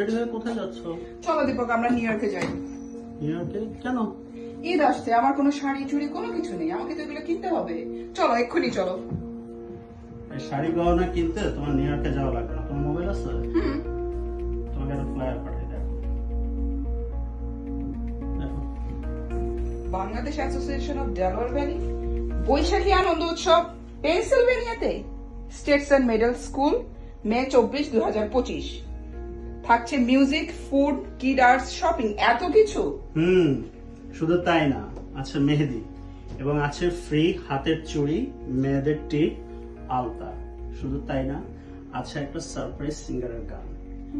Ready হয়ে কোথায় যাচ্ছ? চলো দীপক আমরা নিউ ইয়র্কে যাই। নিউ ইয়র্কে কেন? ঈদ আসছে আমার কোনো শাড়ি চুড়ি কোনো কিছু নেই আমাকে তো এগুলো কিনতে হবে। চলো এক্ষুনি চলো। শাড়ি গহনা কিনতে তোমার নিউ ইয়র্কে যাওয়া লাগবে না। তোমার মোবাইল আছে? তোমাকে একটা ফ্লায়ার দেখো। Bangladesh association of Delaware valley Baishakhi আনন্দ উৎসব পেনসিলভেনিয়াতে states and middle school May চব্বিশ দু হাজার পঁচিশ। থাকছে music food kid arts shopping এত কিছু। হুম শুধু তাই না আছে মেহেদি এবং আছে ফ্রি হাতের চুড়ি মেয়েদের টিপ আলতা। শুধু তাই না আছে একটা সারপ্রাইজ সিঙ্গারের গান।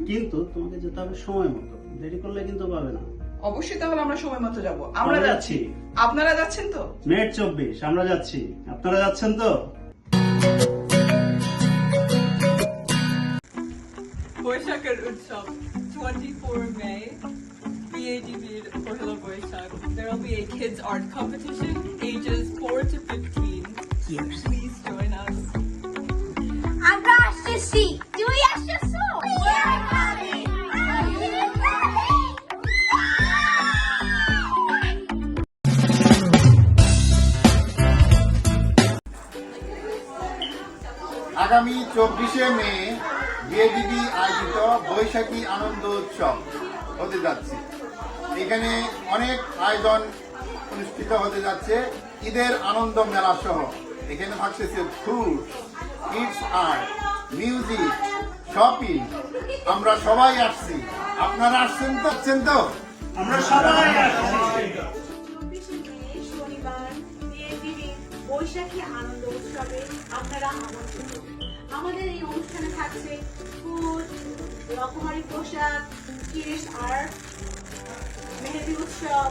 কিন্তু তোমাকে যেতে হবে সময় মতো দেরি করলে কিন্তু পাবে না। অবশ্যই তাহলে আমরা সময় মতো যাব। আমরা যাচ্ছি। আপনারা যাচ্ছেন তো? মেট চব্বিশ আমরা যাচ্ছি। আপনারা যাচ্ছেন তো? বৈশাখের উৎসব 24 May BADB Pohila Boishak. There will be a kids art competition ages 4 to 15 years. Please join us. আমরা আসতেছি তুই আসতেছো আগামী চব্বিশে মে বিএডিবি আয়োজিত বৈশাখী আনন্দ উৎসব হতে যাচ্ছে। এখানে অনেক আয়োজন অনুষ্ঠিত হতে যাচ্ছে। ঈদের আনন্দ মেলা সহ। এখানে থাকতেছে food kids art music shopping আমরা সবাই আসছি। আপনারা আসছেন তো? আসছেন তো? আমরা সবাই বৈশাখী আনন্দ উৎসবে আপনারা আমন্ত্রিত। আমাদের এই অনুষ্ঠানে থাকছে ফুড রকমারি পোশাক কিরিশ আর্ট মেহেদি উৎসব।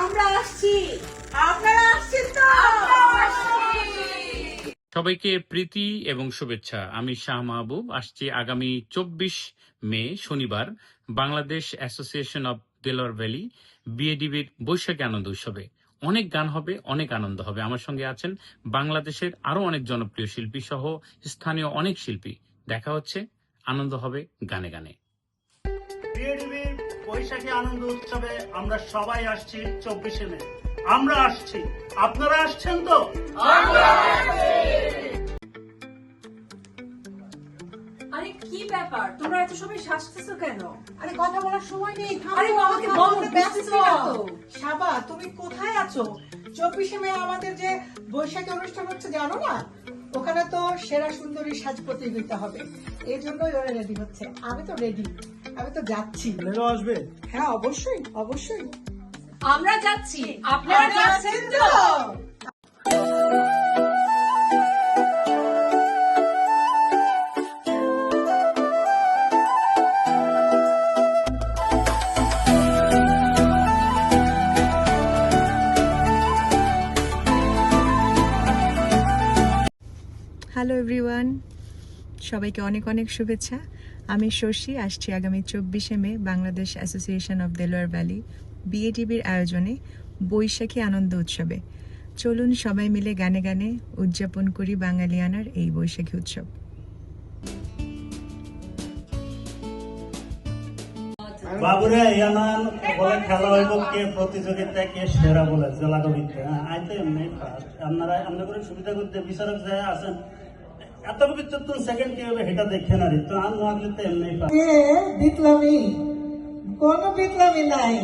আমরা আসছি। আপনারা আসছেন তো? সবাইকে প্রীতি এবং শুভেচ্ছা। আমি শাহ মাহবুব। আসছি আগামী চব্বিশ মে শনিবার Bangladesh association of Delaware valley বিএডিবির Baishakhi আনন্দ উৎসবে। অনেক গান হবে অনেক আনন্দ হবে। আমার সঙ্গে আছেন বাংলাদেশের আরও অনেক জনপ্রিয় শিল্পী সহ স্থানীয় অনেক শিল্পী। দেখা হচ্ছে আনন্দ হবে গানে গানে। বিএডিবির বৈশাখী আনন্দ উৎসবে আমরা সবাই আসছি চব্বিশে মে। আমরা আসছি। আপনারা আসছেন তো? আরে ব্যাপার? তোমরা এত সময় শাসতেছো কেন? আরে কথা বলার সময় নেই আরে আমাকে থামো, বলো, ব্যস্ত। সাবা তুমি কোথায় আছো? চব্বিশে মে আমাদের যে বৈশাখী অনুষ্ঠান হচ্ছে জানো না? ওখানে তো সেরা সুন্দরী সাজ প্রতিযোগিতা হবে। এই জন্যই ওরা রেডি হচ্ছে। আমি তো রেডি আমি তো যাচ্ছি। আসবে? হ্যাঁ অবশ্যই অবশ্যই। আমরা যাচ্ছি। আপনারা যাচ্ছেন তো। হ্যালো এভরিওয়ান সবাইকে অনেক অনেক শুভেচ্ছা। আমি শশী, আসছি আগামী চব্বিশে May, Bangladesh association of Delaware valley বিএটিভির আয়োজনে বৈশাখী আনন্দ উৎসবে। চলুন সবাই মিলে গানে গানে উদযাপন করি বাঙালিয়ানার এই বৈশাখী উৎসব। বাবুরে ইয়ানান বলে খেলা হইব কে প্রতিযোগিতা কে সেরা বলে জেলা কবিতে। আইতে আপনারা আমরা করে সুবিধা করতে বিচারক যায় আছেন এত কিছু তুমি সেকেন্ড কি হবে সেটা দেখে না রে? তো আর নোয়াগলি তো এমনি এ বিপ্লবী কোনো বিপ্লবী নাই।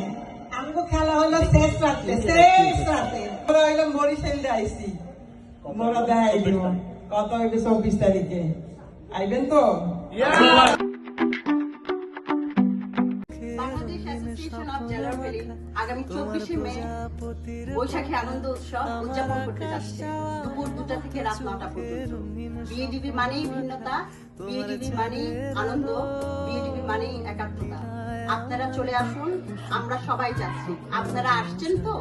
আমগো খেলা হলো শেষ রাতে শেষ রাতে আমরা হইল মরিশেল আইসি মোরা দেয় কত হইবে চব্বিশ তারিখে? আইবেন তো? অ্যাসোসিয়েশন অফ ডেলোয়ার আগামী চব্বিশে মে বৈশাখী আনন্দ উৎসব উদযাপন করতে যাচ্ছে। দুপুর দুটা থেকে রাত নটা পর্যন্ত। বিএডিবি মানেই ভিন্নতা বিএডিবি মানেই আনন্দ বিএডিবি মানেই একাত্মতা। আপনারা চলে আসুন আমরা সবাই যাচ্ছি। আপনারা আসছেন তো?